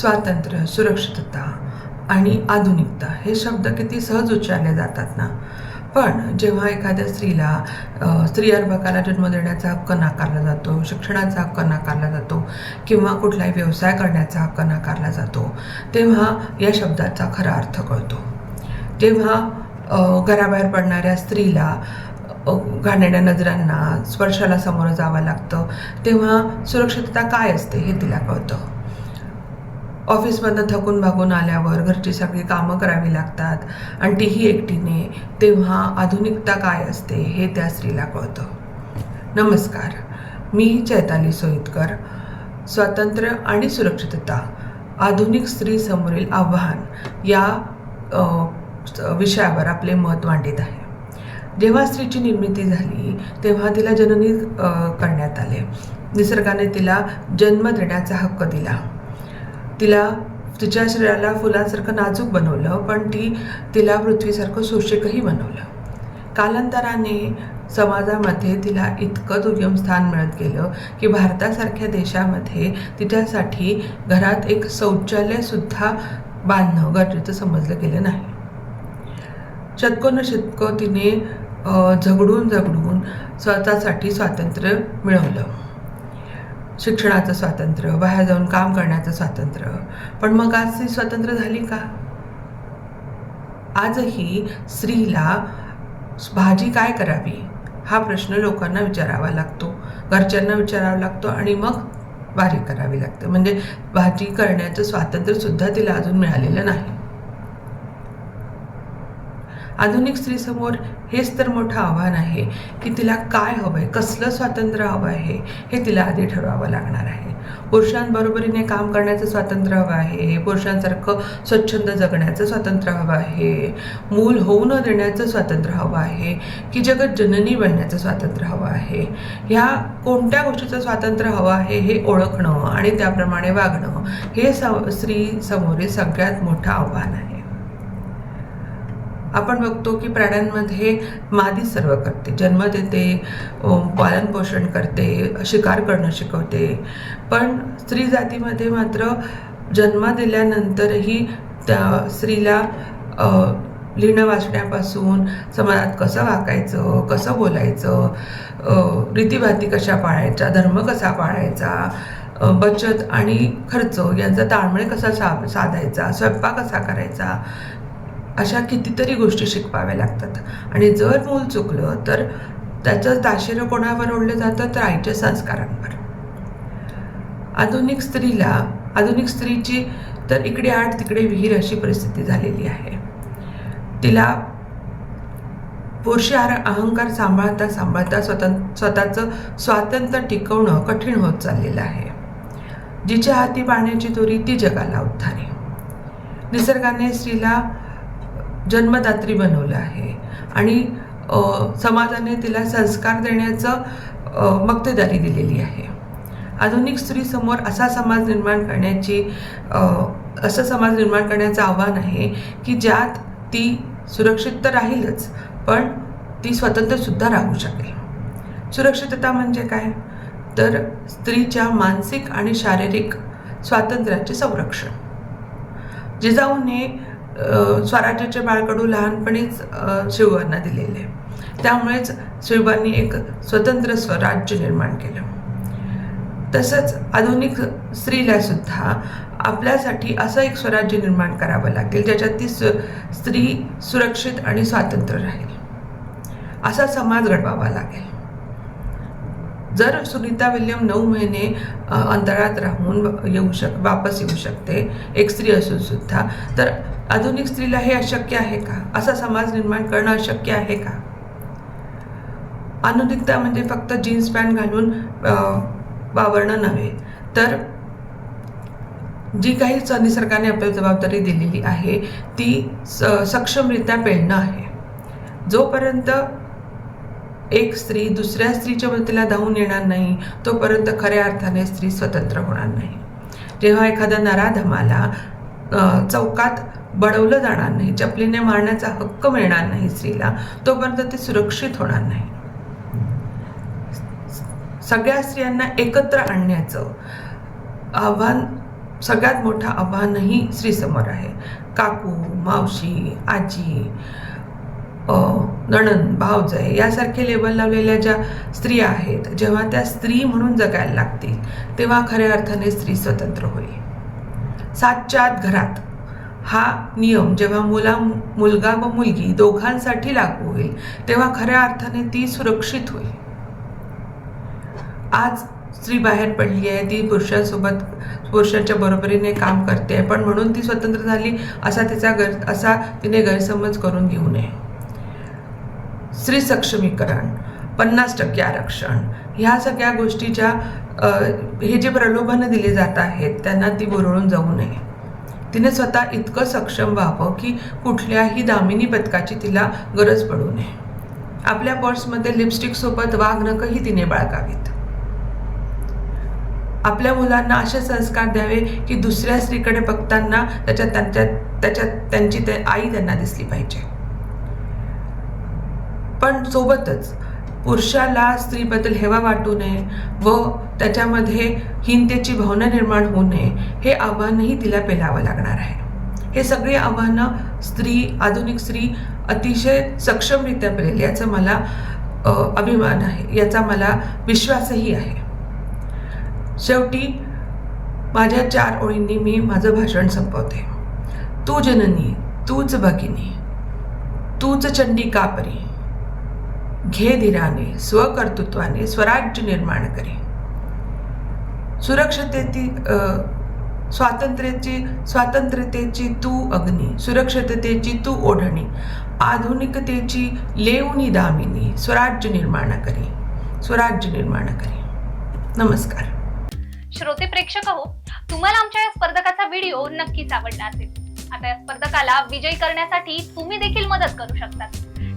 स्वातंत्र्य सुरक्षितता आणि आधुनिकता हे शब्द किती सहज उच्चारले जातात ना? पण जेव्हा एखाद्या स्त्रीला स्त्री अर्भकाला जन्म देण्याचा हक्क नाकारला जातो शिक्षणाचा हक्क नाकारला जातो किंवा कुठलाही व्यवसाय करण्याचा हक्क नाकारला जातो तेव्हा या शब्दाचा खरा अर्थ कळतो. तेव्हा घराबाहेर पडणाऱ्या स्त्रीला अ, नजरांना स्पर्शाला सामोरं जावं लागतं तेव्हा सुरक्षितता काय असते हे तिला कळतं. ऑफिसमधनं थकून भागून आल्यावर घरची सगळी कामं करावी लागतात आणि तीही एकटीने तेव्हा आधुनिकता काय असते हे त्या स्त्रीला कळतं. नमस्कार मी चैताली सोईतकर. स्वातंत्र्य आणि सुरक्षितता आधुनिक स्त्री समोरील आव्हान या विषयावर आपले मत मांडित आहे. जेव्हा स्त्रीची निर्मिती झाली तेव्हा तिला जननी करण्यात आले. निसर्गाने तिला जन्म देण्याचा हक्क दिला. तिला तिच्या शरीराला फुलांसारखं नाजूक बनवलं पण ती तिला पृथ्वीसारखं सुशिकही बनवलं. कालांतराने समाजामध्ये तिला इतकं दुय्यम स्थान मिळत गेलं की भारतासारख्या देशामध्ये तिच्यासाठी घरात एक शौचालयसुद्धा बांधणं गरजेचं समजलं गेलं नाही. शतकोन शतकं तिने झगडून झगडून स्वतःसाठी स्वातंत्र्य मिळवलं. शिक्षणाचं स्वातंत्र्य बाहेर जाऊन काम करण्याचं स्वातंत्र्य. पण मग आज ती स्वातंत्र्य झाली का? आजही स्त्रीला भाजी काय करावी? हा प्रश्न लोकांना विचारावा लागतो घरच्यांना विचारावा लागतो आणि मग भाजी करावी लागते. म्हणजे भाजी करण्याचं स्वातंत्र्यसुद्धा तिला अजून मिळालेलं नाही. आधुनिक स्त्रीसमोर हेच तर मोठं आव्हान आहे की तिला काय हवं आहे कसलं स्वातंत्र्य हवं आहे हे तिला आधी ठरवावं लागणार आहे. पुरुषांबरोबरीने काम करण्याचं स्वातंत्र्य हवं आहे पुरुषांसारखं स्वच्छंद जगण्याचं स्वातंत्र्य हवं आहे मूल होऊ न देण्याचं स्वातंत्र्य हवं आहे की जगत जननी बनण्याचं स्वातंत्र्य हवं आहे. ह्या कोणत्या गोष्टीचं स्वातंत्र्य हवं आहे हे ओळखणं आणि त्याप्रमाणे वागणं हे स स्त्री समोरील सगळ्यात मोठं आव्हान आहे. आपण बघतो की प्राण्यांमध्ये मादी सर्व करते. जन्म देते पालनपोषण करते शिकार करणं शिकवते. पण स्त्री जातीमध्ये मात्र जन्म दिल्यानंतरही त्या स्त्रीला लिहिणं वाचण्यापासून समाजात कसं वागायचं कसं बोलायचं रीतीभाती कशा पाळायच्या धर्म कसा पाळायचा बचत आणि खर्च यांचा ताळमेळ कसा सा साधायचा स्वयंपाक कसा करायचा अशा कितीतरी गोष्टी शिकवाव्या लागतात. आणि जर मूल चुकलं तर त्याचं ताशेरं कोणावर ओढलं जातं? तर आईच्या संस्कारांवर. आधुनिक स्त्रीला आधुनिक स्त्रीची तर इकडे आठ तिकडे विहीर अशी परिस्थिती झालेली आहे. तिला पुरुषी आर अहंकार सांभाळता सांभाळता स्वतः स्वतःचं स्वातंत्र्य टिकवणं कठीण होत चाललेलं आहे. जिच्या हाती पाण्याची दोरी ती जगाला उद्धारे. निसर्गाने स्त्रीला जन्मदात्री बनवलं आहे. आणि समाजाने तिला संस्कार देण्याचं मक्तेदारी दिलेली आहे. आधुनिक स्त्रीसमोर असा समाज निर्माण करण्याची असं समाज निर्माण करण्याचं आव्हान आहे की ज्यात ती सुरक्षित तर राहीलच पण ती स्वतंत्रसुद्धा राहू शकेल. सुरक्षितता म्हणजे काय? तर स्त्रीच्या मानसिक आणि शारीरिक स्वातंत्र्याचे संरक्षण. जिजाऊने स्वराज्याचे बाळकडू लहानपणीच शिवबांना दिलेले. त्यामुळेच शिवबांनी एक स्वतंत्र स्वराज्य निर्माण केलं. तसंच आधुनिक स्त्रीला सुद्धा आपल्यासाठी असं एक स्वराज्य निर्माण करावं लागेल ज्याच्यात ती स्त्री सुरक्षित आणि स्वातंत्र्य राहील. असा समाज घडवावा लागेल. जर सुनीता विल्यम नऊ महिने अंतराळात राहून येऊ शक वापस येऊ शकते एक स्त्री असून सुद्धा तर आधुनिक स्त्रीला हे अशक्य आहे का? असा समाज निर्माण करणं अशक्य आहे का? आधुनिकता म्हणजे फक्त जीन्स पॅन्ट घालून वावरणं नव्हे तर जी काही निसर्गाने आपल्याला जबाबदारी दिलेली आहे ती स सक्षमरित्या पेळणं आहे. जोपर्यंत एक स्त्री दुसऱ्या स्त्रीच्या मदतीला धावून येणार नाही तोपर्यंत खऱ्या अर्थाने स्त्री स्वतंत्र होणार नाही. जेव्हा एखादा नराधमाला चौकात बडवलं जाणार नाही चपलीने मारण्याचा हक्क मिळणार नाही स्त्रीला तोपर्यंत ती सुरक्षित होणार नाही. सगळ्या स्त्रियांना एकत्र आणण्याचं आव्हान सगळ्यात मोठं आव्हानही स्त्रीसमोर आहे. काकू मावशी आजी नणन नणंद भावजय यासारखे लेबल लावलेल्या ज्या स्त्रिया आहेत जेव्हा त्या स्त्री म्हणून जगायला लागतील तेव्हा खऱ्या अर्थाने स्त्री स्वतंत्र होईल. सातच्या आत घरात. हा नियम जेव्हा मुला मुलगा व मुलगी दोघांसाठी लागू होईल तेव्हा खऱ्या अर्थाने ती सुरक्षित होईल. आज स्त्री बाहेर पडली आहे ती पुरुषांसोबत पुरुषांच्या बरोबरीने काम करते पण म्हणून ती स्वतंत्र झाली असा तिचा गैर असा तिने गैरसमज करून घेऊ नये. स्त्री सक्षमीकरण पन्नास टक्के आरक्षण ह्या सगळ्या गोष्टी ज्या हे जे प्रलोभनं दिले जात आहेत त्यांना ती बुरळून जाऊ नये. तिने स्वतः इतकं सक्षम व्हावं की कुठल्याही दामिनी पथकाची तिला गरज पडू नये. आपल्या पर्समध्ये लिपस्टिकसोबत वाघनकही तिने बाळगावीत. आपल्या मुलांना असे संस्कार द्यावे की दुसऱ्या स्त्रीकडे बघताना त्याच्यात त्यांच्या त्याच्यात त्यांची ते आई त्यांना दिसली पाहिजे. पण सोबतच पुरुषाला स्त्रीबद्दल हेवा वाटू नये व त्याच्यामध्ये हिंतेची भावना निर्माण होऊ नये हे आव्हानही तिला पेलावं लागणार आहे. हे सगळी आव्हानं स्त्री आधुनिक स्त्री अतिशय सक्षमरित्या पेलेली याचं मला अभिमान आहे. याचा मला विश्वासही आहे. शेवटी माझ्या चार ओळींनी मी माझं भाषण संपवते. तू जननी तूच भगिनी तूच चंडी कापरी घे धीराने स्वकर्तृत्वाने स्वराज्य निर्माण करे सुरक्षतेची स्वातंत्र्याची स्वातंत्र्यतेची तू अग्नी सुरक्षिततेची तू ओढणी आधुनिकतेची लेवणी दामिनी स्वराज्य निर्माण करी स्वराज्य निर्माण करी नमस्कार श्रोते प्रेक्षक हो तुम्हाला आमच्या या स्पर्धकाचा व्हिडिओ नक्कीच आवडला असेल. आता या स्पर्धकाला विजयी करण्यासाठी तुम्ही देखील मदत करू शकता.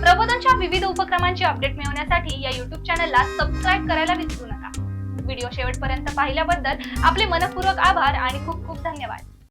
प्रबोधनच्या विविध उपक्रमांची अपडेट मिळवण्यासाठी या युट्यूब चॅनलला सबस्क्राईब करायला विसरू नका. व्हिडिओ शेवटपर्यंत पाहिल्याबद्दल आपले मनपूर्वक आभार आणि खूप खूप धन्यवाद.